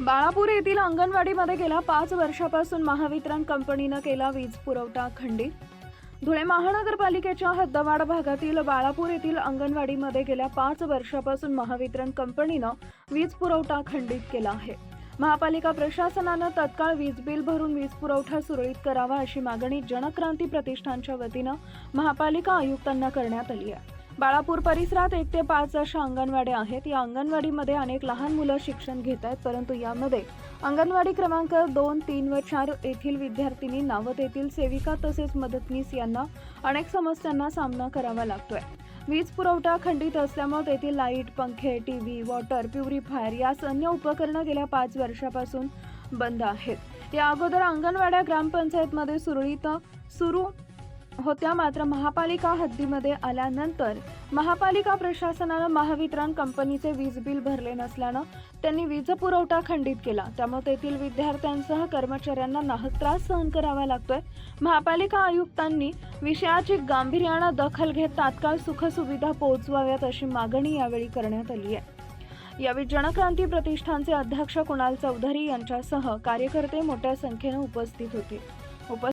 बाळापूर येथील अंगणवाडीमध्ये गेल्या पाच वर्षापासून महावितरण कंपनीनं केला वीज पुरवठा खंडित. धुळे महानगरपालिकेच्या हद्दवाड भागातील बाळापूर येथील अंगणवाडीमध्ये गेल्या पाच वर्षापासून महावितरण कंपनीनं वीज पुरवठा खंडित केला आहे. महापालिका प्रशासनानं तत्काळ वीज बिल भरून वीज पुरवठा सुरळीत करावा अशी मागणी जनक्रांती प्रतिष्ठानच्या वतीनं महापालिका आयुक्तांना करण्यात आली आहे. बाळापूर परिसरात एक ते पाच अशा अंगणवाड्या आहेत. या अंगणवाडीमध्ये अनेक लहान मुलं शिक्षण घेत आहेत परंतु यामध्ये अंगणवाडी क्रमांक दोन तीन व चार येथील विद्यार्थिनींना व तेथील सेविका तसेच मदतनीस यांना अनेक समस्यांना सामना करावा लागतोय. वीज पुरवठा खंडित असल्यामुळे तेथील लाइट पंखे टी व्ही वॉटर प्युरिफायर या अन्य उपकरणं गेल्या पाच वर्षापासून बंद आहेत. या अगोदर अंगणवाड्या ग्रामपंचायतमध्ये सुरळीत सुरू होत्या मात्र महापालिका हद्दीमध्ये आल्यानंतर महापालिका प्रशासनानं महावितरण कंपनीचे वीज बिल भरले नसल्यानं त्यांनी वीज पुरवठा खंडित केला. त्यामुळे तेथील विद्यार्थ्यांसह कर्मचाऱ्यांना नाहक त्रास सहन करावा लागतोय. महापालिका आयुक्तांनी विषयाची गांभीर्यानं दखल घेत तात्काळ सुखसुविधा पोहोचवाव्यात अशी मागणी यावेळी करण्यात आली आहे. यावेळी जनक्रांती प्रतिष्ठानचे अध्यक्ष कुणाल चौधरी यांच्यासह कार्यकर्ते मोठ्या संख्येनं उपस्थित होते. उप